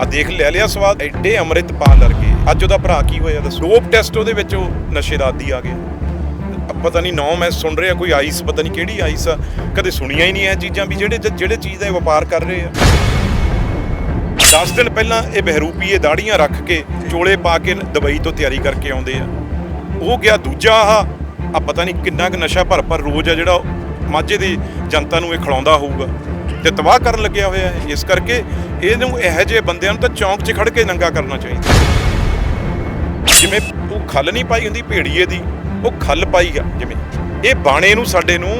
ਆ ਦੇਖ ਲੈ ਲਿਆ ਸਵਾਦ। ਐਡੇ ਅੰਮ੍ਰਿਤਪਾਲ ਵਰਗੇ ਅੱਜ ਉਹਦਾ ਭਰਾ ਕੀ ਹੋਇਆ ਦੱਸੋ? ਡੋਪ ਟੈਸਟ ਉਹਦੇ ਵਿੱਚ ਉਹ ਨਸ਼ੇ ਦਾ ਆਦੀ ਆ ਗਿਆ ਪਤਾ ਨਹੀਂ ਨੌ ਮੈਂ ਸੁਣ ਰਿਹਾ, ਕੋਈ ਆਈਸ, ਪਤਾ ਨਹੀਂ ਕਿਹੜੀ ਆਈਸ ਆ। ਕਦੇ ਸੁਣੀਆਂ ਹੀ ਨਹੀਂ ਇਹ ਚੀਜ਼ਾਂ ਵੀ, ਜਿਹੜੇ ਜਿਹੜੇ ਚੀਜ਼ ਦਾ ਇਹ ਵਪਾਰ ਕਰ ਰਹੇ ਆ। 10 ਦਿਨ ਪਹਿਲਾਂ ਇਹ ਬਹਿਰੂਪੀਏ ਦਾੜੀਆਂ ਰੱਖ ਕੇ ਚੋਲੇ ਪਾ ਕੇ ਦੁਬਈ ਤੋਂ ਤਿਆਰੀ ਕਰਕੇ ਆਉਂਦੇ ਆ। ਉਹ ਗਿਆ ਦੂਜਾ ਆਹ। ਆ ਪਤਾ ਨਹੀਂ ਕਿੰਨਾ ਕੁ ਨਸ਼ਾ ਭਰ ਭਰ ਰੋਜ਼ ਆ ਜਿਹੜਾ ਉਹ ਮਾਝੇ ਦੀ ਜਨਤਾ ਨੂੰ ਇਹ ਖਿਲਾਉਂਦਾ ਹੋਊਗਾ। ਤੇ ਤਬਾਹ ਕਰਨ ਲੱਗਿਆ ਹੋਇਆ ਹੈ। ਇਸ ਕਰਕੇ ਇਹਨੂੰ ਇਹੋ ਜਿਹੇ ਬੰਦਿਆਂ ਨੂੰ ਤਾਂ ਚੌਂਕ 'ਚ ਖੜ ਕੇ ਨੰਗਾ ਕਰਨਾ ਚਾਹੀਦਾ। ਜਿਵੇਂ ਉਹ ਖੱਲ ਨਹੀਂ ਪਾਈ ਹੁੰਦੀ ਭੇੜੀਏ ਦੀ ਉਹ ਖੱਲ ਪਾਈ ਆ ਜਿਵੇਂ। ਇਹ ਬਾਣੇ ਨੂੰ ਸਾਡੇ ਨੂੰ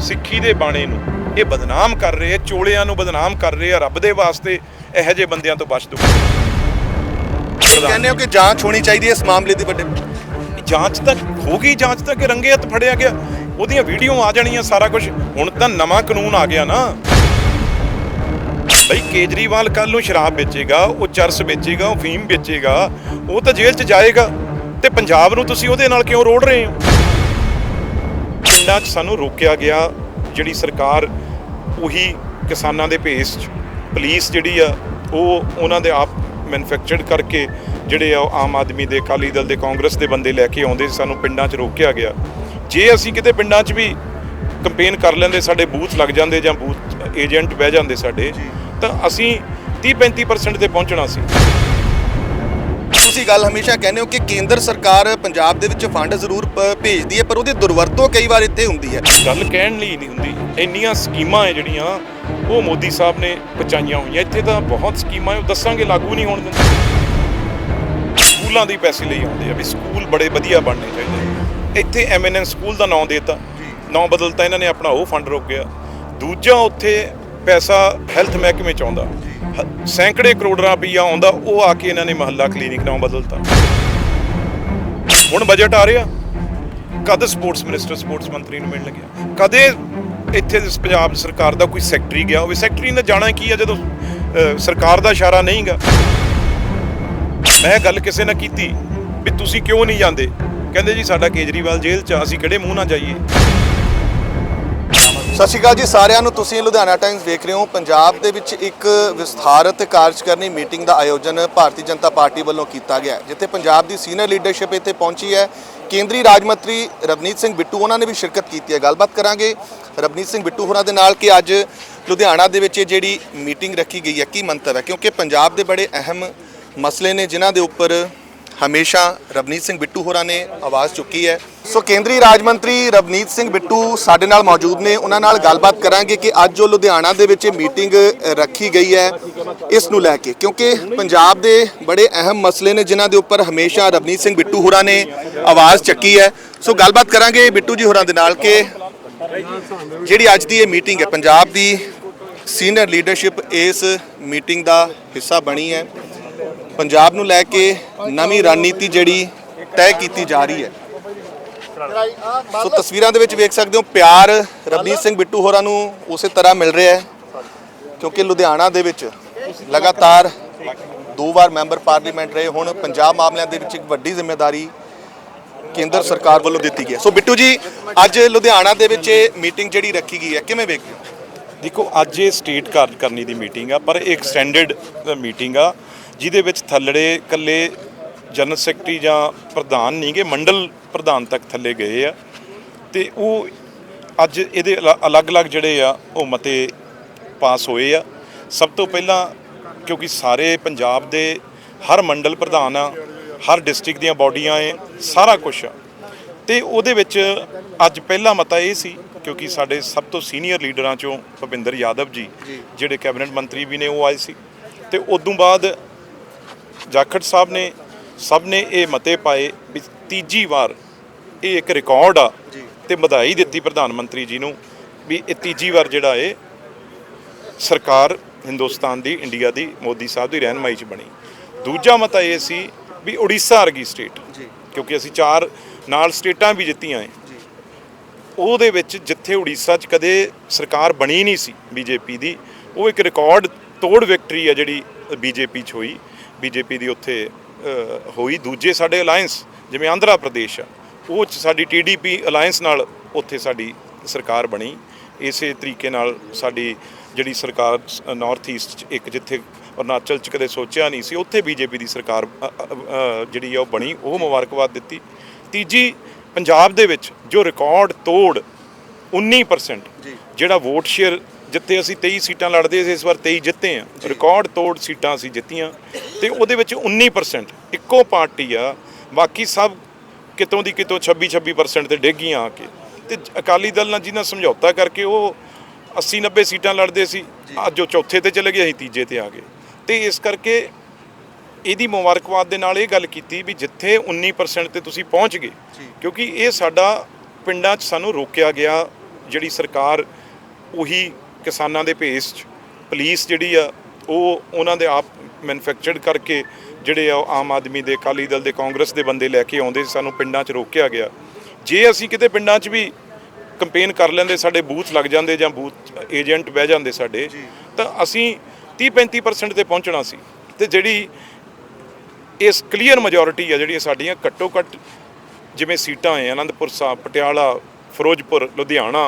ਸਿੱਖੀ ਦੇ ਬਾਣੇ ਨੂੰ ਇਹ ਬਦਨਾਮ ਕਰ ਰਹੇ ਆ ਚੋਲਿਆਂ ਨੂੰ ਬਦਨਾਮ ਕਰ ਰਹੇ ਆ ਰੱਬ ਦੇ ਵਾਸਤੇ ਇਹੋ ਜਿਹੇ ਬੰਦਿਆਂ ਤੋਂ ਬਚ ਦੋ ਕਹਿੰਦੇ ਹੋ ਕਿ ਜਾਂਚ ਹੋਣੀ ਚਾਹੀਦੀ ਹੈ ਇਸ ਮਾਮਲੇ ਦੀ ਵੱਡੇ। ਜਾਂਚ ਤਾਂ ਹੋ ਗਈ ਜਾਂਚ ਤਾਂ ਕਿ ਰੰਗੇ ਹੱਥ ਫੜਿਆ ਗਿਆ। ਉਹਦੀਆਂ ਵੀਡੀਓ ਆ ਜਾਣੀਆਂ ਸਾਰਾ ਕੁਝ ਹੁਣ ਤਾਂ ਨਵਾਂ ਕਾਨੂੰਨ ਆ ਗਿਆ ਨਾ। ਬਈ ਕੇਜਰੀਵਾਲ ਕੱਲ ਨੂੰ ਸ਼ਰਾਬ ਵੇਚੇਗਾ, ਉਹ ਚਰਸ ਵੇਚੇਗਾ, ਉਹ ਫੀਮ ਵੇਚੇਗਾ, ਉਹ ਤਾਂ ਜੇਲ੍ਹ 'ਚ ਜਾਏਗਾ। ਤੇ ਪੰਜਾਬ ਨੂੰ ਤੁਸੀਂ ਉਹਦੇ ਨਾਲ ਕਿਉਂ ਰੋੜ ਰਹੇ ਹੋ? ਪਿੰਡਾਂ 'ਚ ਸਾਨੂੰ ਰੋਕਿਆ ਗਿਆ, ਜਿਹੜੀ ਸਰਕਾਰ ਉਹੀ ਕਿਸਾਨਾਂ ਦੇ ਭੇਸ 'ਚ, ਪੁਲਿਸ ਜਿਹੜੀ ਆ, ਉਹ ਉਹਨਾਂ ਦੇ ਆਪ ਮੈਨੂਫੈਕਚਰਡ ਕਰਕੇ ਜਿਹੜੇ ਆ, ਉਹ ਆਮ ਆਦਮੀ ਦੇ, ਅਕਾਲੀ ਦਲ ਦੇ, ਕਾਂਗਰਸ ਦੇ ਬੰਦੇ ਲੈ ਕੇ ਆਉਂਦੇ ਸਾਨੂੰ ਪਿੰਡਾਂ 'ਚ ਰੋਕਿਆ ਗਿਆ। ਜੇ ਅਸੀਂ ਕਿਤੇ ਪਿੰਡਾਂ 'ਚ ਵੀ ਕੰਪੇਨ ਕਰ ਲੈਂਦੇ, ਸਾਡੇ ਬੂਥ ਲੱਗ ਜਾਂਦੇ ਜਾਂ ਬੂਥ ਏਜੰਟ ਬਹਿ ਜਾਂਦੇ ਸਾਡੇ ਤਾਂ ਅਸੀਂ 30-35% ਤੇ ਪਹੁੰਚਣਾ ਸੀ। ਤੁਸੀਂ ਗੱਲ ਹਮੇਸ਼ਾ ਕਹਿੰਦੇ ਹੋ ਕਿ ਕੇਂਦਰ ਸਰਕਾਰ ਪੰਜਾਬ ਦੇ ਵਿੱਚ ਫੰਡ ਜ਼ਰੂਰ ਭੇਜਦੀ ਹੈ ਪਰ ਉਹਦੀ ਦੁਰਵਰਤੋਂ ਕਈ ਵਾਰ ਇੱਥੇ ਹੁੰਦੀ ਹੈ। ਗੱਲ ਕਹਿਣ ਲਈ ਨਹੀਂ ਹੁੰਦੀ। ਇੰਨੀਆਂ ਸਕੀਮਾਂ ਹੈ ਜਿਹੜੀਆਂ ਉਹ ਮੋਦੀ ਸਾਹਿਬ ਨੇ ਪਹੁੰਚਾਈਆਂ ਹੋਈਆਂ। ਇੱਥੇ ਤਾਂ ਬਹੁਤ ਸਕੀਮਾਂ ਉਹ ਦੱਸਾਂਗੇ ਲਾਗੂ ਨਹੀਂ ਹੋਣ ਦਿੰਦੇ। ਸਕੂਲਾਂ ਦੀ ਪੈਸੇ ਲਈ ਆਉਂਦੇ ਆ ਵੀ ਸਕੂਲ ਬੜੇ ਵਧੀਆ ਬਣਨੇ ਚਾਹੀਦੇ ਇੱਥੇ ਐਮਐਨਐਨ ਸਕੂਲ ਦਾ ਨਾਂ ਦੇਤਾ। ਨਾਂ ਬਦਲਤਾ ਇਹਨਾਂ ਨੇ ਆਪਣਾ ਉਹ ਫੰਡ ਰੋਕ ਗਿਆ। ਦੂਜਾ ਉੱਥੇ ਪੈਸਾ ਹੈਲਥ ਮਹਿਕਮੇ ਚ ਆਉਂਦਾ। ਸੈਂਕੜੇ ਕਰੋੜਾਂ ਰੁਪਈਆ ਆਉਂਦਾ ਉਹ ਆ ਕੇ ਇਹਨਾਂ ਨੇ ਮਹੱਲਾ ਕਲੀਨਿਕ ਨਾਂ ਬਦਲਤਾ। ਹੁਣ ਬਜਟ ਆ ਰਿਹਾ ਕਦ ਸਪੋਰਟਸ ਮਿਨਿਸਟਰ ਸਪੋਰਟਸ ਮੰਤਰੀ ਨੂੰ ਮਿਲਣ ਗਿਆ ਕਦੇ ਇੱਥੇ ਪੰਜਾਬ ਸਰਕਾਰ ਦਾ ਕੋਈ ਸੈਕਟਰੀ ਗਿਆ ਹੋਵੇ। ਸੈਕਟਰੀ ਨੇ ਜਾਣਾ ਕੀ ਆ ਜਦੋਂ ਸਰਕਾਰ ਦਾ ਇਸ਼ਾਰਾ ਨਹੀਂਗਾ? ਮੈਂ ਗੱਲ ਕਿਸੇ ਨਾਲ ਕੀਤੀ ਵੀ ਤੁਸੀਂ ਕਿਉਂ ਨਹੀਂ ਜਾਂਦੇ? ਕਹਿੰਦੇ ਜੀ ਸਾਡਾ ਕੇਜਰੀਵਾਲ ਜੇਲ੍ਹ 'ਚ ਆ, ਅਸੀਂ ਕਿਹੜੇ ਮੂੰਹ ਨਾਲ ਜਾਈਏ? ਸਤਿ ਸ਼੍ਰੀ ਅਕਾਲ ਜੀ ਸਾਰਿਆਂ ਨੂੰ। ਤੁਸੀਂ ਲੁਧਿਆਣਾ ਟਾਈਮਸ ਦੇਖ ਰਹੇ ਹੋ। ਪੰਜਾਬ ਦੇ ਵਿੱਚ ਇੱਕ ਵਿਸਥਾਰਤ ਕਾਰਜਕਰਨੀ ਮੀਟਿੰਗ ਦਾ ਆਯੋਜਨ ਭਾਰਤੀ ਜਨਤਾ ਪਾਰਟੀ ਵੱਲੋਂ ਕੀਤਾ ਗਿਆ ਜਿੱਥੇ ਪੰਜਾਬ ਦੀ ਸੀਨੀਅਰ ਲੀਡਰਸ਼ਿਪ ਇੱਥੇ ਪਹੁੰਚੀ ਹੈ। ਕੇਂਦਰੀ ਰਾਜ ਮੰਤਰੀ ਰਵਨੀਤ ਸਿੰਘ ਬਿੱਟੂ, ਉਹਨਾਂ ਨੇ ਵੀ ਸ਼ਿਰਕਤ ਕੀਤੀ ਹੈ। ਗੱਲਬਾਤ ਕਰਾਂਗੇ ਰਵਨੀਤ ਸਿੰਘ ਬਿੱਟੂ ਹੋਰਾਂ ਦੇ ਨਾਲ ਕਿ ਅੱਜ ਲੁਧਿਆਣਾ ਦੇ ਵਿੱਚ ਇਹ ਜਿਹੜੀ ਮੀਟਿੰਗ ਰੱਖੀ ਗਈ ਹੈ, ਕੀ ਮੰਤਵ ਹੈ? ਕਿਉਂਕਿ ਪੰਜਾਬ ਦੇ ਬੜੇ ਅਹਿਮ ਮਸਲੇ ਨੇ, ਜਿਨ੍ਹਾਂ ਦੇ ਉੱਪਰ ਹਮੇਸ਼ਾ ਰਵਨੀਤ ਸਿੰਘ ਬਿੱਟੂ ਹੋਰਾਂ ਨੇ ਆਵਾਜ਼ ਚੁੱਕੀ ਹੈ। ਸੋ ਕੇਂਦਰੀ ਰਾਜ ਮੰਤਰੀ ਰਵਨੀਤ ਸਿੰਘ ਬਿੱਟੂ ਸਾਡੇ ਨਾਲ ਮੌਜੂਦ ਨੇ। ਉਹਨਾਂ ਨਾਲ ਗੱਲਬਾਤ ਕਰਾਂਗੇ ਕਿ ਅੱਜ ਜੋ ਲੁਧਿਆਣਾ ਦੇ ਵਿੱਚ ਇਹ ਮੀਟਿੰਗ ਰੱਖੀ ਗਈ ਹੈ ਇਸ ਨੂੰ ਲੈ ਕੇ। ਕਿਉਂਕਿ ਪੰਜਾਬ ਦੇ ਬੜੇ ਅਹਿਮ ਮਸਲੇ ਨੇ ਜਿਨ੍ਹਾਂ ਦੇ ਉੱਪਰ ਹਮੇਸ਼ਾ ਰਵਨੀਤ ਸਿੰਘ ਬਿੱਟੂ ਹੋਰਾਂ ਨੇ ਆਵਾਜ਼ ਚੱਕੀ ਹੈ। ਸੋ ਗੱਲਬਾਤ ਕਰਾਂਗੇ ਬਿੱਟੂ ਜੀ ਹੋਰਾਂ ਦੇ ਨਾਲ ਕਿ ਜਿਹੜੀ ਅੱਜ ਦੀ ਇਹ ਮੀਟਿੰਗ ਹੈ, ਪੰਜਾਬ ਦੀ ਸੀਨੀਅਰ ਲੀਡਰਸ਼ਿਪ ਇਸ ਮੀਟਿੰਗ ਦਾ ਹਿੱਸਾ ਬਣੀ ਹੈ। ਪੰਜਾਬ ਨੂੰ ਲੈ ਕੇ ਨਵੀਂ ਰਣਨੀਤੀ ਜਿਹੜੀ ਤੈਅ ਕੀਤੀ ਜਾ ਰਹੀ ਹੈ। ਸੋ ਤਸਵੀਰਾਂ ਦੇ ਵਿੱਚ ਵੇਖ ਸਕਦੇ ਹੋ, ਪਿਆਰ ਰਵਨੀਤ ਸਿੰਘ ਬਿੱਟੂ ਹੋਰਾਂ ਨੂੰ ਉਸੇ ਤਰ੍ਹਾਂ ਮਿਲ ਰਿਹਾ ਹੈ ਕਿਉਂਕਿ ਲੁਧਿਆਣਾ ਦੇ ਵਿੱਚ ਲਗਾਤਾਰ ਦੋ ਵਾਰ ਮੈਂਬਰ ਪਾਰਲੀਮੈਂਟ ਰਹੇ। ਹੁਣ ਪੰਜਾਬ ਮਾਮਲਿਆਂ ਦੇ ਵਿੱਚ ਇੱਕ ਵੱਡੀ ਜ਼ਿੰਮੇਵਾਰੀ ਕੇਂਦਰ ਸਰਕਾਰ ਵੱਲੋਂ ਦਿੱਤੀ ਗਈ ਹੈ। ਸੋ ਬਿੱਟੂ ਜੀ, ਅੱਜ ਲੁਧਿਆਣਾ ਦੇ ਵਿੱਚ ਇਹ ਮੀਟਿੰਗ ਜਿਹੜੀ ਰੱਖੀ ਗਈ ਹੈ, ਕਿਵੇਂ ਵੇਖਦੇ ਹੋ? ਦੇਖੋ, ਅੱਜ ਇਹ ਸਟੇਟ ਕਾਰਜਕਰਨੀ ਦੀ ਮੀਟਿੰਗ ਆ, ਪਰ ਇਹ ਐਕਸਟੈਂਡਡ ਮੀਟਿੰਗ ਆ। ਜਿਹਦੇ ਵਿੱਚ ਥੱਲੜੇ ਕੱਲੇ ਜਨਰਲ ਸੈਕਟਰੀ ਜਾਂ ਪ੍ਰਧਾਨ ਨਹੀਂਗੇ ਮੰਡਲ ਪ੍ਰਧਾਨ ਤੱਕ ਥੱਲੇ ਗਏ ਆ। ਤੇ ਉਹ ਅੱਜ ਇਹਦੇ ਅਲ- ਅਲੱਗ-ਅਲੱਗ ਜਿਹੜੇ ਆ ਉਹ ਮਤੇ ਪਾਸ ਹੋਏ ਆ। ਸਭ ਤੋਂ ਪਹਿਲਾਂ ਕਿਉਂਕਿ ਸਾਰੇ ਪੰਜਾਬ ਦੇ ਹਰ ਮੰਡਲ ਪ੍ਰਧਾਨ ਆ ਹਰ ਡਿਸਟ੍ਰਿਕਟ ਦੀਆਂ ਬਾਡੀਆਂ ਏ ਸਾਰਾ ਕੁਝ ਆ। ਤੇ ਉਹਦੇ ਵਿੱਚ ਅੱਜ ਪਹਿਲਾ ਮਤਾ ਇਹ ਸੀ ਕਿਉਂਕਿ ਸਾਡੇ ਸਭ ਤੋਂ ਸੀਨੀਅਰ ਲੀਡਰਾਂ ਚੋਂ ਭੁਪਿੰਦਰ ਯਾਦਵ ਜੀ। ਜਿਹੜੇ ਕੈਬਨਿਟ ਮੰਤਰੀ ਵੀ ਨੇ ਉਹ ਆਏ ਸੀ। ਤੇ ਉਦੋਂ ਬਾਅਦ ਜਾਖੜ ਸਾਹਿਬ ਨੇ ਸਭ ਨੇ ਇਹ ਮਤੇ ਪਾਏ ਵੀ ਤੀਜੀ ਵਾਰ ਇਹ ਇੱਕ ਰਿਕਾਰਡ ਆ ਤੇ ਵਧਾਈ ਦਿੱਤੀ ਪ੍ਰਧਾਨ ਮੰਤਰੀ ਜੀ ਨੂੰ ਵੀ ਇਹ ਤੀਜੀ ਵਾਰ ਜਿਹੜਾ ਇਹ ਸਰਕਾਰ ਹਿੰਦੁਸਤਾਨ ਦੀ ਇੰਡੀਆ ਦੀ ਮੋਦੀ ਸਾਹਿਬ ਦੀ ਰਹਿਨਮਾਈ 'ਚ ਬਣੀ। ਦੂਜਾ ਮਤਾ ਇਹ ਸੀ ਵੀ ਉੜੀਸਾ ਵਰਗੀ ਸਟੇਟ ਕਿਉਂਕਿ ਅਸੀਂ ਚਾਰ ਨਾਲ ਸਟੇਟਾਂ ਵੀ ਜਿੱਤੀਆਂ ਏ। ਉਹਦੇ ਵਿੱਚ ਜਿੱਥੇ ਉੜੀਸਾ 'ਚ ਕਦੇ ਸਰਕਾਰ ਬਣੀ ਨਹੀਂ ਸੀ ਬੀਜੇਪੀ ਦੀ ਉਹ ਇੱਕ ਰਿਕਾਰਡ ਤੋੜ ਵਿਕਟਰੀ ਆ ਜਿਹੜੀ ਬੀਜੇਪੀ 'ਚ ਹੋਈ। ਬੀਜੇਪੀ ਦੀ ਉੱਥੇ ਹੋਈ। ਦੂਜੇ ਸਾਡੇ ਅਲਾਈਅੰਸ ਜਿਵੇਂ ਆਂਧਰਾ ਪ੍ਰਦੇਸ਼ ਆ ਉਹ 'ਚ ਸਾਡੀ ਟੀਡੀਪੀ ਅਲਾਈਅੰਸ ਨਾਲ ਉੱਥੇ ਸਾਡੀ ਸਰਕਾਰ ਬਣੀ। ਇਸੇ ਤਰੀਕੇ ਨਾਲ ਸਾਡੀ ਜਿਹੜੀ ਸਰਕਾਰ ਨਾਰਥ ਈਸਟ 'ਚ ਇੱਕ ਜਿੱਥੇ ਅਰੁਣਾਚਲ ਚ ਕਦੇ ਸੋਚਿਆ ਨਹੀਂ ਸੀ ਉੱਥੇ ਬੀਜੇਪੀ ਦੀ ਸਰਕਾਰ ਜਿਹੜੀ ਆ ਉਹ ਬਣੀ। ਉਹ ਮੁਬਾਰਕਬਾਦ ਦਿੱਤੀ। ਤੀਜੀ ਪੰਜਾਬ ਦੇ ਵਿੱਚ ਜੋ ਰਿਕਾਰਡ ਤੋੜ 19% ਜੀ। ਜਿਹੜਾ ਵੋਟ ਸ਼ੇਅਰ ਜਿੱਥੇ ਅਸੀਂ 23 ਸੀਟਾਂ ਲੜਦੇ ਸੀ ਇਸ ਵਾਰ 23 ਜਿੱਤੇ ਆ। ਰਿਕਾਰਡ ਤੋੜ ਸੀਟਾਂ ਅਸੀਂ ਜਿੱਤੀਆਂ। ਤੇ ਉਹਦੇ ਵਿੱਚ 19% ਇੱਕੋ ਪਾਰਟੀ ਆ ਬਾਕੀ ਸਭ ਕਿਤੋਂ ਦੀ ਕਿਤੋਂ 26 26% ਤੇ ਡੇਗੀਆਂ ਆ ਕੇ। ਤੇ ਅਕਾਲੀ ਦਲ ਨਾਲ ਜਿਹਨਾਂ ਸਮਝੌਤਾ ਕਰਕੇ ਉਹ 80 90 ਸੀਟਾਂ ਲੜਦੇ ਸੀ ਅੱਜ ਉਹ ਚੌਥੇ ਤੇ ਚਲੇ ਗਏ ਅਸੀਂ ਤੀਜੇ ਤੇ ਆ ਗਏ। ਤੇ ਇਸ ਕਰਕੇ ਇਹਦੀ ਮੁਬਾਰਕਬਾਦ ਦੇ ਨਾਲ ਇਹ ਗੱਲ ਕੀਤੀ ਵੀ ਜਿੱਥੇ 19% ਤੇ ਤੁਸੀਂ ਪਹੁੰਚ ਗਏ ਕਿਉਂਕਿ ਇਹ ਸਾਡਾ ਪਿੰਡਾਂ 'ਚ ਸਾਨੂੰ ਰੋਕਿਆ ਗਿਆ ਜਿਹੜੀ ਸਰਕਾਰ ਉਹੀ ਕਿਸਾਨਾਂ ਦੇ ਭੇਸ 'ਚ ਪੁਲਿਸ ਜਿਹੜੀ ਆ ਉਹ ਉਹਨਾਂ ਦੇ ਆਪ ਮੈਨੂਫੈਕਚਰਡ ਕਰਕੇ ਜਿਹੜੇ ਆ ਆਮ ਆਦਮੀ ਦੇ ਅਕਾਲੀ ਦਲ ਦੇ ਕਾਂਗਰਸ ਦੇ ਬੰਦੇ ਲੈ ਕੇ ਆਉਂਦੇ ਸੀ ਸਾਨੂੰ ਪਿੰਡਾਂ 'ਚ ਰੋਕਿਆ ਗਿਆ। ਜੇ ਅਸੀਂ ਕਿਤੇ ਪਿੰਡਾਂ 'ਚ ਵੀ ਕੰਪੇਨ ਕਰ ਲੈਂਦੇ ਸਾਡੇ ਬੂਥ ਲੱਗ ਜਾਂਦੇ ਜਾਂ ਬੂਥ ਏਜੰਟ ਬਹਿ ਜਾਂਦੇ ਸਾਡੇ ਤਾਂ ਅਸੀਂ 30 35% ਤੇ ਪਹੁੰਚਣਾ ਸੀ। ਤੇ ਜਿਹੜੀ ਇਸ ਕਲੀਅਰ ਮੈਜੋਰਿਟੀ ਆ ਜਿਹੜੀਆਂ ਸਾਡੀਆਂ ਘੱਟੋ ਘੱਟ ਜਿਵੇਂ ਸੀਟਾਂ ਹੈ ਆਨੰਦਪੁਰ ਸਾਹਿਬ ਪਟਿਆਲਾ ਫਿਰੋਜ਼ਪੁਰ ਲੁਧਿਆਣਾ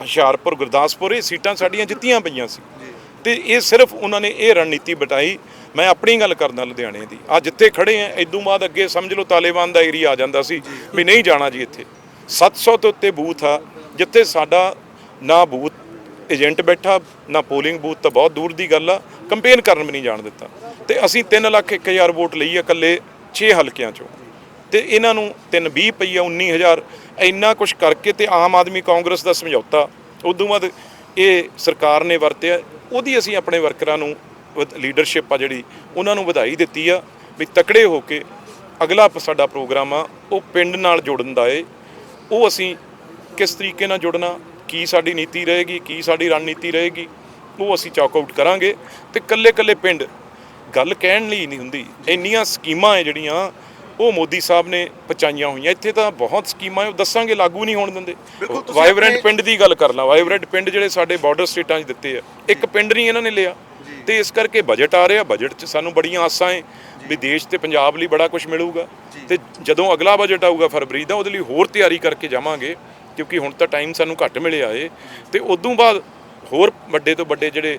ਹੁਸ਼ਿਆਰਪੁਰ, ਗੁਰਦਾਸਪੁਰ, ਇਹ ਸੀਟਾਂ ਸਾਡੀਆਂ ਜਿੱਤੀਆਂ ਪਈਆਂ ਸੀ। ਤੇ ਇਹ ਸਿਰਫ ਉਹਨਾਂ ਨੇ ਇਹ ਰਣਨੀਤੀ ਬਟਾਈ ਮੈਂ ਆਪਣੀ ਗੱਲ ਕਰਦਾ ਲੁਧਿਆਣੇ ਦੀ। ਆ ਜਿੱਥੇ ਖੜੇ ਆ ਇਦੋਂ ਬਾਅਦ ਅੱਗੇ ਸਮਝ ਲਓ ਤਾਲਿਬਾਨ ਦਾ ਏਰੀਆ ਆ ਜਾਂਦਾ ਸੀ ਵੀ ਨਹੀਂ ਜਾਣਾ ਜੀ ਇੱਥੇ। 700 ਤੋਂ ਉੱਤੇ ਬੂਥ ਆ, ਜਿੱਥੇ ਸਾਡਾ ਨਾ ਬੂਥ ਏਜੰਟ ਬੈਠਾ, ਨਾ ਪੋਲਿੰਗ ਬੂਥ ਤਾਂ ਬਹੁਤ ਦੂਰ ਦੀ ਗੱਲ ਆ, ਕੰਪੇਨ ਕਰਨ ਵੀ ਨਹੀਂ ਜਾਣ ਦਿੱਤਾ। ਤੇ ਅਸੀਂ 3 ਲੱਖ 1000 ਵੋਟ ਲਈ ਆ ਇਕੱਲੇ 6 ਹਲਕਿਆਂ ਚੋਂ। ਤੇ ਇਹਨਾਂ ਨੂੰ 3 20 ਪਈ ਆ 19000 ਇੰਨਾ ਕੁਝ ਕਰਕੇ ਤੇ ਆਮ ਆਦਮੀ ਕਾਂਗਰਸ ਦਾ ਸਮਝੌਤਾ, ਉਦੋਂ ਬਾਅਦ ਇਹ ਸਰਕਾਰ ਨੇ ਵਰਤਿਆ, ਉਹਦੀ ਅਸੀਂ ਆਪਣੇ ਵਰਕਰਾਂ ਨੂੰ ਲੀਡਰਸ਼ਿਪ ਆ ਜਿਹੜੀ, ਉਹਨਾਂ ਨੂੰ ਵਧਾਈ ਦਿੱਤੀ ਆ ਵੀ ਤਕੜੇ ਹੋ ਕੇ ਅਗਲਾ ਸਾਡਾ ਪ੍ਰੋਗਰਾਮ ਆ, ਉਹ ਪਿੰਡ ਨਾਲ ਜੁੜਨ ਦਾ ਏ। ਉਹ ਅਸੀਂ ਕਿਸ ਤਰੀਕੇ ਨਾਲ ਜੁੜਨਾ, ਕੀ ਸਾਡੀ ਨੀਤੀ ਰਹੇਗੀ, ਕੀ ਸਾਡੀ ਰਣਨੀਤੀ ਰਹੇਗੀ, ਉਹ ਅਸੀਂ ਚੌਕ ਆਊਟ ਕਰਾਂਗੇ। ਤੇ ਕੱਲੇ ਕੱਲੇ ਪਿੰਡ, ਗੱਲ ਕਹਿਣ ਲਈ ਨਹੀਂ ਹੁੰਦੀ, ਇੰਨੀਆਂ ਸਕੀਮਾਂ ਹੈ ਜਿਹੜੀਆਂ ਉਹ ਮੋਦੀ ਸਾਹਿਬ ਨੇ ਪਹੁੰਚਾਈਆਂ ਹੋਈਆਂ। ਇੱਥੇ ਤਾਂ ਬਹੁਤ ਸਕੀਮਾਂ ਉਹ ਦੱਸਾਂਗੇ ਲਾਗੂ ਨਹੀਂ ਹੋਣ ਦਿੰਦੇ। ਵਾਈਬ੍ਰੈਂਟ ਪਿੰਡ ਦੀ ਗੱਲ ਕਰ ਲਾਂ। ਵਾਈਬ੍ਰੈਂਟ ਪਿੰਡ ਜਿਹੜੇ ਸਾਡੇ ਬਾਰਡਰ ਸਟੇਟਾਂ 'ਚ ਦਿੱਤੇ ਆ ਇੱਕ ਪਿੰਡ ਨਹੀਂ ਇਹਨਾਂ ਨੇ ਲਿਆ। ਤੇ ਇਸ ਕਰਕੇ ਬਜਟ ਆ ਰਿਹਾ ਬਜਟ 'ਚ ਸਾਨੂੰ ਬੜੀਆਂ ਆਸਾਂ ਹੈ ਵੀ ਦੇਸ਼ ਤੇ ਪੰਜਾਬ ਲਈ ਬੜਾ ਕੁਝ ਮਿਲੂਗਾ। ਤੇ ਜਦੋਂ ਅਗਲਾ ਬਜਟ ਆਊਗਾ ਫਰਵਰੀ ਦਾ ਉਹਦੇ ਲਈ ਹੋਰ ਤਿਆਰੀ ਕਰਕੇ ਜਾਵਾਂਗੇ ਕਿਉਂਕਿ ਹੁਣ ਤਾਂ ਟਾਈਮ ਸਾਨੂੰ ਘੱਟ ਮਿਲਿਆ ਏ। ਤੇ ਉਦੋਂ ਬਾਅਦ ਹੋਰ ਵੱਡੇ ਤੋਂ ਵੱਡੇ ਜਿਹੜੇ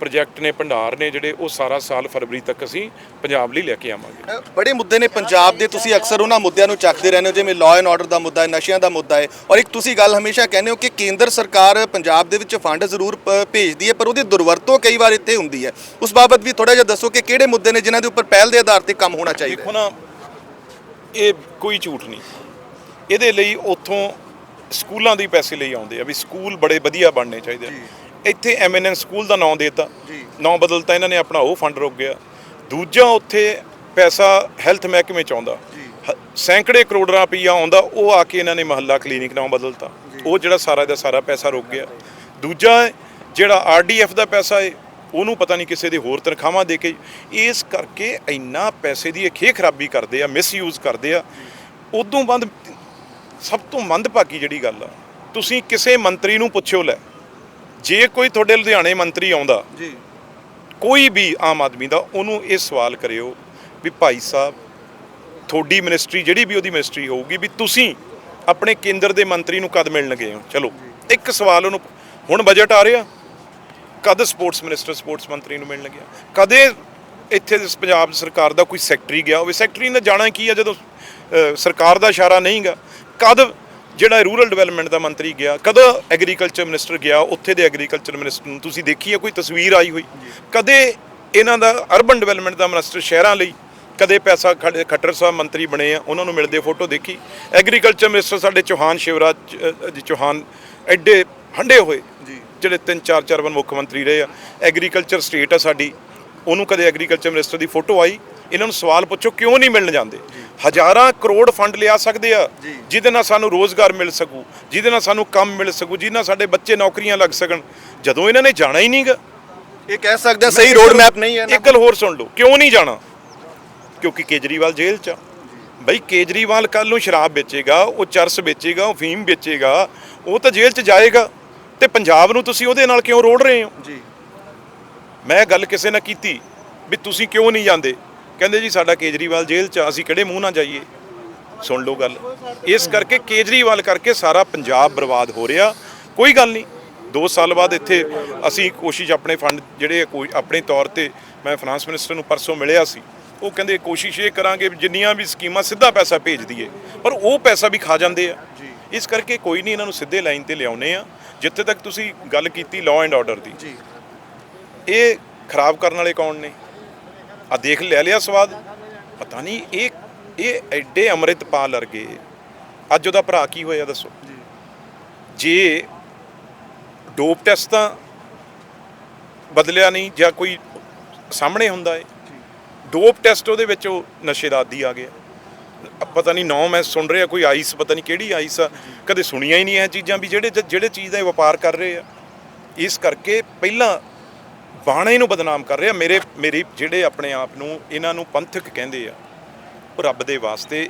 ਪ੍ਰੋਜੈਕਟ ਨੇ ਭੰਡਾਰ ਨੇ ਜਿਹੜੇ ਉਹ ਸਾਰਾ ਸਾਲ ਫਰਵਰੀ ਤੱਕ ਅਸੀਂ ਪੰਜਾਬ ਲਈ ਲੈ ਕੇ ਆਵਾਂਗੇ। ਬੜੇ ਮੁੱਦੇ ਨੇ ਪੰਜਾਬ ਦੇ। ਤੁਸੀਂ ਅਕਸਰ ਉਹਨਾਂ ਮੁੱਦਿਆਂ ਨੂੰ ਚੱਕਦੇ ਰਹਿੰਦੇ ਹੋ ਜਿਵੇਂ ਲਾਅ ਐਂਡ ਆਰਡਰ ਦਾ ਮੁੱਦਾ ਹੈ ਨਸ਼ਿਆਂ ਦਾ ਮੁੱਦਾ ਹੈ। ਔਰ ਇੱਕ ਤੁਸੀਂ ਗੱਲ ਹਮੇਸ਼ਾ ਕਹਿੰਦੇ ਹੋ ਕਿ ਕੇਂਦਰ ਸਰਕਾਰ ਪੰਜਾਬ ਦੇ ਵਿੱਚ ਫੰਡ ਜ਼ਰੂਰ ਭੇਜਦੀ ਹੈ ਪਰ ਉਹਦੀ ਦੁਰਵਰਤੋਂ ਕਈ ਵਾਰ ਇੱਥੇ ਹੁੰਦੀ ਹੈ। ਉਸ ਬਾਬਤ ਵੀ ਥੋੜਾ ਜਿਹਾ ਦੱਸੋ ਕਿ ਕਿਹੜੇ ਮੁੱਦੇ ਨੇ ਜਿਨ੍ਹਾਂ ਦੇ ਉੱਪਰ ਪਹਿਲ ਦੇ ਆਧਾਰ ਤੇ ਕੰਮ ਹੋਣਾ ਚਾਹੀਦਾ ਦੇਖੋ ਨਾ ਇਹ ਕੋਈ ਝੂਠ ਨਹੀਂ। ਇਹਦੇ ਲਈ ਉੱਥੋਂ ਸਕੂਲਾਂ ਦੇ ਪੈਸੇ ਲਈ ਆਉਂਦੇ ਆ ਵੀ ਸਕੂਲ ਬੜੇ ਵਧੀਆ ਬਣਨੇ ਚਾਹੀਦੇ ਆ। ਇੱਥੇ ਐਮਐਨਐਨ ਸਕੂਲ ਦਾ ਨਾਂ ਦੇਤਾ। ਜੀ। ਨਾਂ ਬਦਲਤਾ ਇਹਨਾਂ ਨੇ ਆਪਣਾ ਉਹ ਫੰਡ ਰੋਕ ਗਿਆ। ਦੂਜਾ ਉੱਥੇ ਪੈਸਾ ਹੈਲਥ ਮਹਿਕਮੇ ਚ ਆਉਂਦਾ। ਸੈਂਕੜੇ ਕਰੋੜਾਂ ਰੁਪਈਆ ਆਉਂਦਾ ਉਹ ਆ ਕੇ ਇਹਨਾਂ ਨੇ ਮਹੱਲਾ ਕਲੀਨਿਕ ਨਾਂ ਬਦਲਤਾ। ਉਹ ਜਿਹੜਾ ਸਾਰਾ ਦਾ ਸਾਰਾ ਪੈਸਾ ਰੁਕ ਗਿਆ। ਦੂਜਾ ਜਿਹੜਾ ਆਰਡੀਐਫ ਦਾ ਪੈਸਾ ਹੈ ਉਹਨੂੰ ਪਤਾ ਨਹੀਂ ਕਿਸੇ ਦੇ ਹੋਰ ਤਨਖਾਹਾਂ ਦੇ ਕੇ ਇਸ ਕਰਕੇ ਇੰਨਾ ਪੈਸੇ ਦੀ ਇਹ ਖੇ ਖਰਾਬੀ ਕਰਦੇ ਆ ਮਿਸਯੂਜ਼ ਕਰਦੇ ਆ। ਉਦੋਂ ਬਾਅਦ ਸਭ ਤੋਂ ਮੰਦਭਾਗੀ ਜਿਹੜੀ ਗੱਲ ਆ ਤੁਸੀਂ ਕਿਸੇ ਮੰਤਰੀ ਨੂੰ ਪੁੱਛਿਓ ਲੈ। ਜੇ ਕੋਈ ਤੁਹਾਡੇ ਲੁਧਿਆਣੇ ਮੰਤਰੀ ਆਉਂਦਾ ਜੀ। ਕੋਈ ਵੀ ਆਮ ਆਦਮੀ ਦਾ ਉਹਨੂੰ ਇਹ ਸਵਾਲ ਕਰਿਓ ਵੀ ਭਾਈ ਸਾਹਿਬ ਤੁਹਾਡੀ ਮਿਨਿਸਟਰੀ ਜਿਹੜੀ ਵੀ ਉਹਦੀ ਮਿਨਿਸਟਰੀ ਹੋਊਗੀ ਵੀ ਤੁਸੀਂ ਆਪਣੇ ਕੇਂਦਰ ਦੇ ਮੰਤਰੀ ਨੂੰ ਕਦ ਮਿਲਣ ਗਏ ਹੋ? ਚਲੋ ਇੱਕ ਸਵਾਲ ਉਹਨੂੰ ਹੁਣ ਬਜਟ ਆ ਰਿਹਾ। ਕਦ ਸਪੋਰਟਸ ਮਿਨਿਸਟਰ ਸਪੋਰਟਸ ਮੰਤਰੀ ਨੂੰ ਮਿਲਣ ਗਿਆ? ਕਦੇ ਇੱਥੇ ਇਸ ਪੰਜਾਬ ਸਰਕਾਰ ਦਾ ਕੋਈ ਸੈਕਟਰੀ ਗਿਆ ਹੋਵੇ? ਸੈਕਟਰੀ ਨੇ ਜਾਣਾ ਕੀ ਆ ਜਦੋਂ ਸਰਕਾਰ ਦਾ ਇਸ਼ਾਰਾ ਨਹੀਂਗਾ? ਕਦ ਜਿਹੜਾ ਰੂਰਲ ਡਿਵੈਲਪਮੈਂਟ ਦਾ ਮੰਤਰੀ ਗਿਆ ਕਦੋਂ ਐਗਰੀਕਲਚਰ ਮਿਨਿਸਟਰ ਗਿਆ ਉੱਥੇ ਦੇ ਐਗਰੀਕਲਚਰ ਮਿਨਿਸਟਰ ਨੂੰ ਤੁਸੀਂ ਦੇਖੀ ਹੈ ਕੋਈ ਤਸਵੀਰ ਆਈ ਹੋਈ? ਕਦੇ ਇਹਨਾਂ ਦਾ ਅਰਬਨ ਡਿਵੈਲਪਮੈਂਟ ਦਾ ਮਿਨਿਸਟਰ ਸ਼ਹਿਰਾਂ ਲਈ ਕਦੇ ਪੈਸਾ ਖੱਟਰ ਸਾਹਿਬ ਮੰਤਰੀ ਬਣੇ ਆ ਉਹਨਾਂ ਨੂੰ ਮਿਲਦੇ ਫੋਟੋ ਦੇਖੀ? ਐਗਰੀਕਲਚਰ ਮਿਨਿਸਟਰ ਸਾਡੇ ਚੌਹਾਨ ਸ਼ਿਵਰਾਜ ਜੀ ਚੌਹਾਨ ਐਡੇ ਹੰਡੇ ਹੋਏ। ਜਿਹੜੇ ਤਿੰਨ ਚਾਰ ਚਾਰ ਵਾਰ ਮੁੱਖ ਮੰਤਰੀ ਰਹੇ ਆ। ਐਗਰੀਕਲਚਰ ਸਟੇਟ ਆ ਸਾਡੀ ਉਹਨੂੰ ਕਦੇ ਐਗਰੀਕਲਚਰ ਮਿਨਿਸਟਰ ਦੀ ਫੋਟੋ ਆਈ? ਇਹਨਾਂ ਨੂੰ ਸਵਾਲ ਪੁੱਛੋ ਕਿਉਂ ਨਹੀਂ ਮਿਲਣ ਜਾਂਦੇ? ਹਜ਼ਾਰਾਂ ਕਰੋੜ ਫੰਡ ਲਿਆ ਸਕਦੇ ਆ। ਜਿਹਦੇ ਨਾਲ ਸਾਨੂੰ ਰੋਜ਼ਗਾਰ ਮਿਲ ਸਕੂ ਜਿਹਦੇ ਨਾਲ ਸਾਨੂੰ ਕੰਮ ਮਿਲ ਸਕੂ ਜਿਹਦੇ ਨਾਲ ਸਾਡੇ ਬੱਚੇ ਨੌਕਰੀਆਂ ਲੱਗ ਸਕਣ। ਜਦੋਂ ਇਹਨਾਂ ਨੇ ਜਾਣਾ ਹੀ ਨਹੀਂਗਾ ਇਹ ਕਹਿ ਸਕਦੇ ਸਹੀ ਰੋਡ ਮੈਪ ਨਹੀਂ ਹੈ ਇੱਕ ਗੱਲ ਹੋਰ ਸੁਣ ਲਓ ਕਿਉਂ ਨਹੀਂ ਜਾਣਾ? ਕਿਉਂਕਿ ਕੇਜਰੀਵਾਲ ਜੇਲ੍ਹ 'ਚ ਆ। ਬਈ ਕੇਜਰੀਵਾਲ ਕੱਲ ਨੂੰ ਸ਼ਰਾਬ ਵੇਚੇਗਾ ਉਹ ਚਰਸ ਵੇਚੇਗਾ ਉਹ ਫੀਮ ਵੇਚੇਗਾ ਉਹ ਤਾਂ ਜੇਲ੍ਹ 'ਚ ਜਾਏਗਾ। ਤੇ ਪੰਜਾਬ ਨੂੰ ਤੁਸੀਂ ਉਹਦੇ ਨਾਲ ਕਿਉਂ ਰੋੜ ਰਹੇ ਹੋ? ਜੀ। ਮੈਂ ਗੱਲ ਕਿਸੇ ਨਾਲ ਕੀਤੀ ਵੀ ਤੁਸੀਂ ਕਿਉਂ ਨਹੀਂ ਜਾਂਦੇ? ਕਹਿੰਦੇ ਜੀ ਸਾਡਾ ਕੇਜਰੀਵਾਲ ਜੇਲ੍ਹ 'ਚ ਅਸੀਂ ਕਿਹੜੇ ਮੂੰਹ ਨਾਲ ਜਾਈਏ? ਸੁਣ ਲਓ ਗੱਲ। ਇਸ ਕਰਕੇ ਕੇਜਰੀਵਾਲ ਕਰਕੇ ਸਾਰਾ ਪੰਜਾਬ ਬਰਬਾਦ ਹੋ ਰਿਹਾ। ਕੋਈ ਗੱਲ ਨਹੀਂ। 2 ਸਾਲ ਬਾਅਦ ਇੱਥੇ ਅਸੀਂ ਕੋਸ਼ਿਸ਼ ਆਪਣੇ ਫੰਡ ਜਿਹੜੇ ਕੋਈ ਆਪਣੇ ਤੌਰ ਤੇ ਮੈਂ ਫਾਈਨਾਂਸ ਮਿਨਿਸਟਰ ਨੂੰ ਪਰਸੋਂ ਮਿਲਿਆ ਸੀ। ਉਹ ਕਹਿੰਦੇ ਕੋਸ਼ਿਸ਼ ਇਹ ਕਰਾਂਗੇ ਜਿੰਨੀਆਂ ਵੀ ਸਕੀਮਾਂ ਸਿੱਧਾ ਪੈਸਾ ਭੇਜ ਦਈਏ। ਪਰ ਉਹ ਪੈਸਾ ਵੀ ਖਾ ਜਾਂਦੇ ਆ। ਇਸ ਕਰਕੇ ਕੋਈ ਨਹੀਂ ਇਹਨਾਂ ਨੂੰ ਸਿੱਧੇ ਲਾਈਨ ਤੇ ਲਿਆਉਨੇ ਆ। ਜਿੱਥੇ ਤੱਕ ਤੁਸੀਂ ਗੱਲ ਕੀਤੀ ਲਾਅ ਐਂਡ ਆਰਡਰ ਦੀ। ਇਹ ਖਰਾਬ ਕਰਨ ਵਾਲੇ ਕੌਣ ਨੇ? ਆ ਦੇਖ ਲੈ ਲਿਆ ਸਵਾਦ। ਪਤਾ ਨਹੀਂ ਇਹ ਇਹ ਐਡੇ ਅੰਮ੍ਰਿਤਪਾਲ ਵਰਗੇ ਅੱਜ ਉਹਦਾ ਭਰਾ ਕੀ ਹੋਇਆ ਦੱਸੋ? ਜੇ। ਡੋਪ ਟੈਸਟ ਤਾਂ ਬਦਲਿਆ ਨਹੀਂ ਜਾਂ ਕੋਈ ਸਾਹਮਣੇ ਹੁੰਦਾ ਹੈ ਡੋਪ ਟੈਸਟ ਉਹਦੇ ਵਿੱਚ ਉਹ ਨਸ਼ੇ ਦਾ ਆਦੀ ਆ ਗਿਆ। ਪਤਾ ਨਹੀਂ ਨੌ ਮੈਂ ਸੁਣ ਰਿਹਾ ਕੋਈ ਆਈਸ ਪਤਾ ਨਹੀਂ ਕਿਹੜੀ ਆਈਸ ਆ। ਕਦੇ ਸੁਣੀਆਂ ਹੀ ਨਹੀਂ ਇਹ ਚੀਜ਼ਾਂ ਵੀ ਜਿਹੜੇ ਜਿਹੜੇ ਚੀਜ਼ ਦਾ ਇਹ ਵਪਾਰ ਕਰ ਰਹੇ ਆ। ਇਸ ਕਰਕੇ ਪਹਿਲਾਂ ਬਾਣੇ ਨੂੰ ਬਦਨਾਮ ਕਰ ਰਿਹਾ। ਮੇਰੇ ਮੇਰੀ ਜਿਹੜੇ ਆਪਣੇ ਆਪ ਨੂੰ ਇਹਨਾਂ ਨੂੰ ਪੰਥਕ ਕਹਿੰਦੇ ਆ ਉਹ ਰੱਬ ਦੇ ਵਾਸਤੇ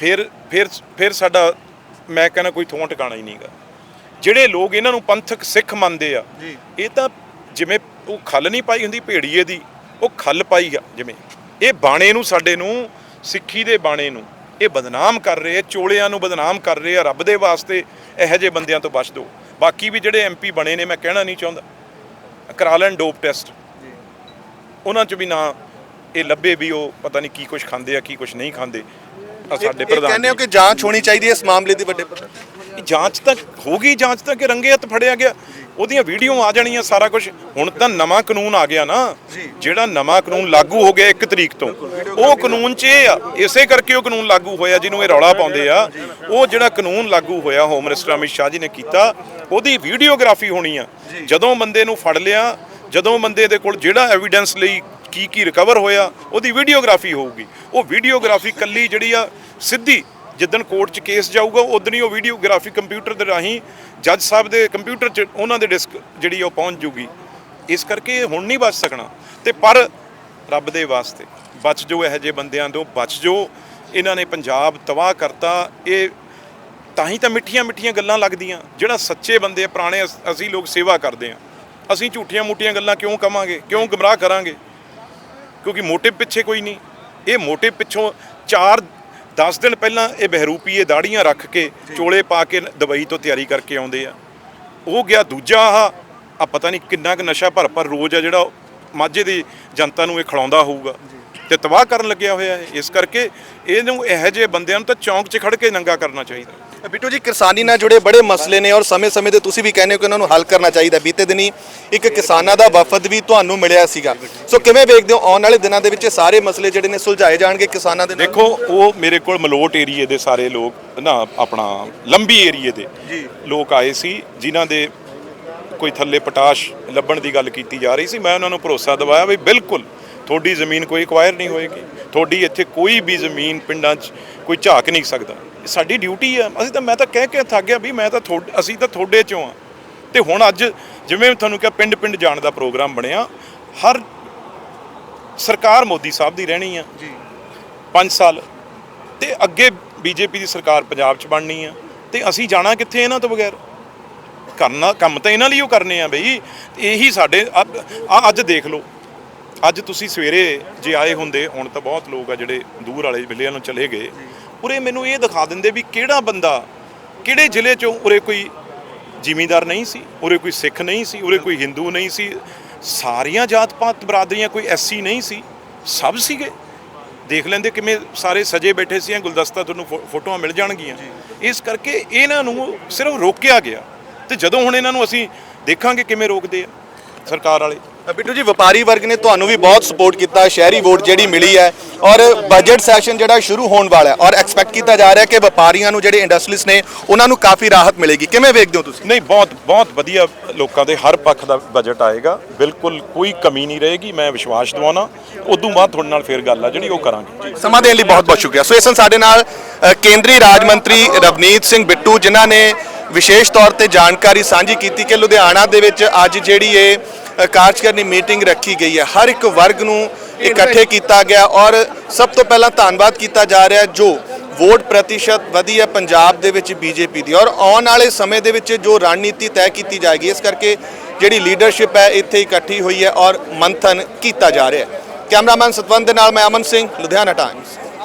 ਫਿਰ ਫਿਰ ਫਿਰ ਸਾਡਾ ਮੈਂ ਕਹਿੰਦਾ ਕੋਈ ਥੋਂ ਟਿਕਾਣਾ ਹੀ ਨਹੀਂਗਾ ਜਿਹੜੇ ਲੋਕ ਇਹਨਾਂ ਨੂੰ ਪੰਥਕ ਸਿੱਖ ਮੰਨਦੇ ਆ। ਇਹ ਤਾਂ ਜਿਵੇਂ ਉਹ ਖੱਲ ਨਹੀਂ ਪਾਈ ਹੁੰਦੀ ਭੇੜੀਏ ਦੀ ਉਹ ਖੱਲ ਪਾਈ ਆ ਜਿਵੇਂ। ਇਹ ਬਾਣੇ ਨੂੰ ਸਾਡੇ ਨੂੰ ਸਿੱਖੀ ਦੇ ਬਾਣੇ ਨੂੰ ਇਹ ਬਦਨਾਮ ਕਰ ਰਹੇ ਆ ਚੋਲਿਆਂ ਨੂੰ ਬਦਨਾਮ ਕਰ ਰਹੇ ਆ ਰੱਬ ਦੇ ਵਾਸਤੇ ਇਹੋ ਜਿਹੇ ਬੰਦਿਆਂ ਤੋਂ ਬਚ ਦਿਓ ਬਾਕੀ ਵੀ ਜਿਹੜੇ ਐਮਪੀ ਬਣੇ ਨੇ ਮੈਂ ਕਹਿਣਾ ਨਹੀਂ ਚਾਹੁੰਦਾ। ਕਰਾ ਲੈਣ ਡੋਪ ਟੈਸਟ। ਉਹਨਾਂ ਚ ਵੀ ਨਾ ਇਹ ਲੱਭੇ ਵੀ ਉਹ ਪਤਾ ਨਹੀਂ ਕੀ ਕੁਝ ਖਾਂਦੇ ਆ ਕੀ ਕੁਝ ਨਹੀਂ ਖਾਂਦੇ। ਆ ਸਾਡੇ ਪ੍ਰਧਾਨ ਕਹਿੰਦੇ ਹੋ। ਕਿ ਜਾਂਚ ਹੋਣੀ ਚਾਹੀਦੀ ਹੈ ਇਸ ਮਾਮਲੇ ਦੀ ਵੱਡੇ ਪੱਧਰ ਤੇ। ਇਹ ਜਾਂਚ ਤਾਂ ਹੋ ਗਈ ਜਾਂਚ ਤਾਂ ਕਿ ਰੰਗੇ ਹੱਥ ਫੜਿਆ ਗਿਆ। ਉਹਦੀਆਂ ਵੀਡੀਓ ਆ ਜਾਣੀਆਂ ਸਾਰਾ ਕੁਝ ਹੁਣ ਤਾਂ ਨਵਾਂ ਕਾਨੂੰਨ ਆ ਗਿਆ ਨਾ। ਜਿਹੜਾ ਨਵਾਂ ਕਾਨੂੰਨ ਲਾਗੂ ਹੋ ਗਿਆ 1 ਤਰੀਕ ਤੋਂ। ਉਹ ਕਾਨੂੰਨ 'ਚ ਇਹ ਆ ਇਸੇ ਕਰਕੇ ਉਹ ਕਾਨੂੰਨ ਲਾਗੂ ਹੋਇਆ ਜਿਹਨੂੰ ਇਹ ਰੌਲਾ ਪਾਉਂਦੇ ਆ। ਉਹ ਜਿਹੜਾ ਕਾਨੂੰਨ ਲਾਗੂ ਹੋਇਆ ਹੋਮ ਮਿਨਿਸਟਰ ਅਮਿਤ ਸ਼ਾਹ ਜੀ ਨੇ ਕੀਤਾ ਉਹਦੀ ਵੀਡੀਓਗ੍ਰਾਫੀ ਹੋਣੀ ਆ। ਜਦੋਂ ਬੰਦੇ ਨੂੰ ਫੜ ਲਿਆ ਜਦੋਂ ਬੰਦੇ ਦੇ ਕੋਲ ਜਿਹੜਾ ਐਵੀਡੈਂਸ ਲਈ ਕੀ ਕੀ ਰਿਕਵਰ ਹੋਇਆ ਉਹਦੀ ਵੀਡੀਓਗ੍ਰਾਫੀ ਹੋਊਗੀ। ਉਹ ਵੀਡੀਓਗ੍ਰਾਫੀ ਕੱਲੀ ਜਿਹੜੀ ਆ ਸਿੱਧੀ ਜਿੱਦਣ ਕੋਰਟ 'ਚ ਕੇਸ ਜਾਊਗਾ ਉਦੋਂ ਹੀ ਉਹ ਵੀਡੀਓਗ੍ਰਾਫੀ ਕੰਪਿਊਟਰ ਦੇ ਰਾਹੀਂ ਜੱਜ ਸਾਹਿਬ ਦੇ ਕੰਪਿਊਟਰ 'ਚ ਉਹਨਾਂ ਦੇ ਡਿਸਕ ਜਿਹੜੀ ਆ ਉਹ ਪਹੁੰਚ ਜੂਗੀ। ਇਸ ਕਰਕੇ ਇਹ ਹੁਣ ਨਹੀਂ ਬਚ ਸਕਣਾ। ਤੇ ਪਰ ਰੱਬ ਦੇ ਵਾਸਤੇ ਬਚ ਜੋ ਇਹੋ ਜਿਹੇ ਬੰਦਿਆਂ ਤੋਂ, ਬਚ ਜੋ ਇਹਨਾਂ ਨੇ ਪੰਜਾਬ ਤਬਾਹ ਕਰਤਾ, ਇਹ ਤਾਂ ਹੀ ਤਾਂ ਮਿੱਠੀਆਂ ਮਿੱਠੀਆਂ ਗੱਲਾਂ ਲੱਗਦੀਆਂ। ਜਿਹੜਾ ਸੱਚੇ ਬੰਦੇ ਪੁਰਾਣੇ ਅਸ- ਅਸੀਂ ਲੋਕ ਸੇਵਾ ਕਰਦੇ ਆ। ਅਸੀਂ ਝੂਠੀਆਂ ਮੂਠੀਆਂ ਗੱਲਾਂ ਕਿਉਂ ਕਵਾਂਗੇ? ਕਿਉਂ ਗਮਰਾਹ ਕਰਾਂਗੇ? ਕਿਉਂਕਿ ਮੋਟਿਵ ਪਿੱਛੇ ਕੋਈ ਨਹੀਂ। ਇਹ ਮੋਟਿਵ ਪਿੱਛੋਂ ਚਾਰ 10 ਦਿਨ ਪਹਿਲਾਂ ਇਹ ਬਹਿਰੂਪੀਏ ਦਾੜੀਆਂ ਰੱਖ ਕੇ ਚੋਲੇ ਪਾ ਕੇ ਦੁਬਈ ਤੋਂ ਤਿਆਰੀ ਕਰਕੇ ਆਉਂਦੇ ਆ। ਉਹ ਗਿਆ ਦੂਜਾ ਆਹ ਆ ਪਤਾ ਨਹੀਂ ਕਿੰਨਾ ਕੁ ਨਸ਼ਾ ਭਰ ਭਰ ਰੋਜ਼ ਆ ਜਿਹੜਾ ਮਾਝੇ ਦੀ ਜਨਤਾ ਨੂੰ ਇਹ ਖਿਲਾਉਂਦਾ ਹੋਊਗਾ। ਤੇ ਤਬਾਹ ਕਰਨ ਲੱਗਿਆ ਹੋਇਆ ਹੈ ਇਸ ਕਰਕੇ ਇਹਨੂੰ ਇਹੋ ਜਿਹੇ ਬੰਦਿਆਂ ਨੂੰ ਤਾਂ ਚੌਂਕ 'ਚ ਖੜ ਕੇ ਨੰਗਾ ਕਰਨਾ ਚਾਹੀਦਾ। ਬਿੱਟੂ ਜੀ ਕਿਸਾਨੀ ਨਾਲ ਜੁੜੇ ਬੜੇ ਮਸਲੇ ਨੇ ਔਰ ਸਮੇਂ-ਸਮੇਂ ਤੇ ਤੁਸੀਂ ਵੀ ਕਹਿੰਦੇ ਹੋ ਕਿ ਉਹਨਾਂ ਨੂੰ ਹੱਲ ਕਰਨਾ ਚਾਹੀਦਾ। ਬੀਤੇ ਦਿਨੀ ਇੱਕ ਕਿਸਾਨਾਂ ਦਾ ਵਫਦ ਵੀ ਤੁਹਾਨੂੰ ਮਿਲਿਆ ਸੀਗਾ। ਸੋ ਕਿਵੇਂ ਵੇਖਦੇ ਹੋ? ਆਉਣ ਵਾਲੇ ਦਿਨਾਂ ਦੇ ਵਿੱਚ ਇਹ ਸਾਰੇ ਮਸਲੇ ਜਿਹੜੇ ਨੇ ਸੁਲਝਾਏ ਜਾਣਗੇ ਕਿਸਾਨਾਂ ਦੇ ਨਾਲ? ਦੇਖੋ ਉਹ ਮੇਰੇ ਕੋਲ ਮਲੋਟ ਏਰੀਏ ਦੇ ਸਾਰੇ ਲੋਕ ਨਾ ਆਪਣਾ ਲੰਬੀ ਏਰੀਏ ਦੇ। ਲੋਕ ਆਏ ਸੀ ਜਿਨ੍ਹਾਂ ਦੇ ਕੋਈ ਥੱਲੇ ਪਟਾਸ਼ ਲੱਭਣ ਦੀ ਗੱਲ ਕੀਤੀ ਜਾ ਰਹੀ ਸੀ। ਮੈਂ ਉਹਨਾਂ ਨੂੰ ਭਰੋਸਾ ਦਿਵਾਇਆ ਵੀ ਬਿਲਕੁਲ ਤੁਹਾਡੀ ਜ਼ਮੀਨ ਕੋਈ ਐਕਵਾਇਰ ਨਹੀਂ ਹੋਏਗੀ। ਤੁਹਾਡੀ ਇੱਥੇ ਕੋਈ ਵੀ ਜ਼ਮੀਨ ਪਿੰਡਾਂ 'ਚ ਕੋਈ ਝਾਕ ਨਹੀਂ ਸਕਦਾ। ਸਾਡੀ ਡਿਊਟੀ ਆ। ਅਸੀਂ ਤਾਂ ਮੈਂ ਤਾਂ ਕਹਿ ਕੇ ਥੱਕ ਗਿਆ ਵੀ ਮੈਂ ਤਾਂ ਤੁਹਾਡੇ ਅਸੀਂ ਤਾਂ ਤੁਹਾਡੇ ਚੋਂ ਆ। ਤੇ ਹੁਣ ਅੱਜ ਜਿਵੇਂ ਤੁਹਾਨੂੰ ਕਿਹਾ ਪਿੰਡ ਪਿੰਡ ਜਾਣ ਦਾ ਪ੍ਰੋਗਰਾਮ ਬਣਿਆ ਹਰ ਸਰਕਾਰ ਮੋਦੀ ਸਾਹਿਬ ਦੀ ਰਹਿਣੀ ਆ। ਜੀ। 5 ਸਾਲ। ਤੇ ਅੱਗੇ ਬੀਜੇਪੀ ਦੀ ਸਰਕਾਰ ਪੰਜਾਬ 'ਚ ਬਣਨੀ ਆ। ਤੇ ਅਸੀਂ ਜਾਣਾ ਕਿੱਥੇ ਇਹਨਾਂ ਤੋਂ ਬਗੈਰ? ਕਰਨਾ ਕੰਮ ਤਾਂ ਇਹਨਾਂ ਲਈ ਉਹ ਕਰਨੇ ਆ ਬਈ। ਇਹੀ ਸਾਡੇ ਅੱਜ- ਆ ਅੱਜ ਦੇਖ ਲਓ। ਅੱਜ ਤੁਸੀਂ ਸਵੇਰੇ ਜੇ ਆਏ ਹੁੰਦੇ ਹੁਣ ਤਾਂ ਬਹੁਤ ਲੋਕ ਆ ਜਿਹੜੇ ਦੂਰ ਵਾਲੇ ਜ਼ਿਲ੍ਹਿਆਂ ਨੂੰ ਚਲੇ ਗਏ। ਉਰੇ ਮੈਨੂੰ ਇਹ ਦਿਖਾ ਦਿੰਦੇ ਵੀ ਕਿਹੜਾ ਬੰਦਾ ਕਿਹੜੇ ਜ਼ਿਲ੍ਹੇ 'ਚੋਂ ਉਰੇ ਕੋਈ ਜ਼ਿਮੀਂਦਾਰ ਨਹੀਂ ਸੀ ਉਰੇ ਕੋਈ ਸਿੱਖ ਨਹੀਂ ਸੀ ਉਰੇ ਕੋਈ ਹਿੰਦੂ ਨਹੀਂ ਸੀ ਸਾਰੀਆਂ ਜਾਤ ਪਾਤ ਬਰਾਦਰੀਆਂ ਕੋਈ ਐਸੀ ਨਹੀਂ ਸੀ ਸਭ ਸੀਗੇ। ਦੇਖ ਲੈਂਦੇ ਕਿਵੇਂ ਸਾਰੇ ਸਜੇ ਬੈਠੇ ਸੀ ਗੁਲਦਸਤਾ ਤੁਹਾਨੂੰ ਫੋਟੋਆਂ ਮਿਲ ਜਾਣਗੀਆਂ। ਇਸ ਕਰਕੇ ਇਹਨਾਂ ਨੂੰ ਸਿਰਫ ਰੋਕਿਆ ਗਿਆ ਤੇ ਜਦੋਂ ਹੁਣ ਇਹਨਾਂ ਨੂੰ ਅਸੀਂ ਦੇਖਾਂਗੇ ਕਿਵੇਂ ਰੋਕਦੇ ਆ ਸਰਕਾਰ ਵਾਲੇ। ਬਿੱਟੂ ਜੀ ਵਪਾਰੀ ਵਰਗ ਨੇ ਤੁਹਾਨੂੰ ਵੀ ਬਹੁਤ ਸਪੋਰਟ ਕੀਤਾ ਸ਼ਹਿਰੀ ਵੋਟ ਜਿਹੜੀ ਮਿਲੀ ਹੈ ਔਰ ਬਜਟ ਸੈਸ਼ਨ ਜਿਹੜਾ ਸ਼ੁਰੂ ਹੋਣ ਵਾਲਾ ਹੈ ਔਰ ਐਕਸਪੈਕਟ ਕੀਤਾ ਜਾ ਰਿਹਾ ਕਿ ਵਪਾਰੀਆਂ ਨੂੰ ਜਿਹੜੇ ਇੰਡਸਟਰੀਜ਼ ਨੇ ਉਹਨਾਂ ਨੂੰ ਕਾਫੀ ਰਾਹਤ ਮਿਲੇਗੀ। ਕਿਵੇਂ ਵੇਖਦੇ ਹੋ ਤੁਸੀਂ? ਨਹੀਂ ਬਹੁਤ ਬਹੁਤ ਵਧੀਆ ਲੋਕਾਂ ਦੇ ਹਰ ਪੱਖ ਦਾ ਬਜਟ ਆਏਗਾ। ਬਿਲਕੁਲ ਕੋਈ ਕਮੀ ਨਹੀਂ ਰਹੇਗੀ ਮੈਂ ਵਿਸ਼ਵਾਸ ਦਿਵਾਉਣਾ। ਉਦੋਂ ਬਾਅਦ ਤੁਹਾਡੇ ਨਾਲ ਫੇਰ ਗੱਲ ਆ ਜਿਹੜੀ ਉਹ ਕਰਾਂਗੇ। ਸਮਾਂ ਦੇਣ ਲਈ ਬਹੁਤ ਬਹੁਤ ਸ਼ੁਕਰੀਆ। ਸੋ ਇਸ ਸਾਡੇ ਨਾਲ ਕੇਂਦਰੀ ਰਾਜ ਮੰਤਰੀ ਰਵਨੀਤ ਸਿੰਘ ਬਿੱਟੂ ਜਿਨ੍ਹਾਂ ਨੇ ਵਿਸ਼ੇਸ਼ ਤੌਰ ਤੇ ਜਾਣਕਾਰੀ ਸਾਂਝੀ ਕੀਤੀ ਕਿ ਲੁਧਿਆਣਾ ਦੇ ਵਿੱਚ ਅੱਜ ਜਿਹੜੀ ਇਹ ਕਾਰਜਕਾਰਨੀ ਮੀਟਿੰਗ ਰੱਖੀ ਗਈ ਹੈ। ਹਰ ਇੱਕ ਵਰਗ ਨੂੰ ਇਕੱਠੇ ਕੀਤਾ ਗਿਆ ਔਰ ਸਭ ਤੋਂ ਪਹਿਲਾਂ ਧੰਨਵਾਦ ਕੀਤਾ ਜਾ ਰਿਹਾ ਜੋ ਵੋਟ ਪ੍ਰਤੀਸ਼ਤ ਵਧੀ ਹੈ ਪੰਜਾਬ ਦੇ ਵਿੱਚ ਬੀਜੇਪੀ ਦੀ। ਔਰ ਆਉਣ ਵਾਲੇ ਸਮੇਂ ਦੇ ਵਿੱਚ ਜੋ ਰਣਨੀਤੀ ਤੈਅ ਕੀਤੀ ਜਾਏਗੀ, ਇਸ ਕਰਕੇ ਜਿਹੜੀ ਲੀਡਰਸ਼ਿਪ ਹੈ, ਇੱਥੇ ਇਕੱਠੀ ਹੋਈ ਹੈ ਔਰ ਮੰਥਨ ਕੀਤਾ ਜਾ ਰਿਹਾ ਹੈ। ਕੈਮਰਾਮੈਨ ਸਤਵੰਤ ਦੇ ਨਾਲ ਮੈਂ ਅਮਨ ਸਿੰਘ, ਲੁਧਿਆਣਾ ਟਾਈਮਸ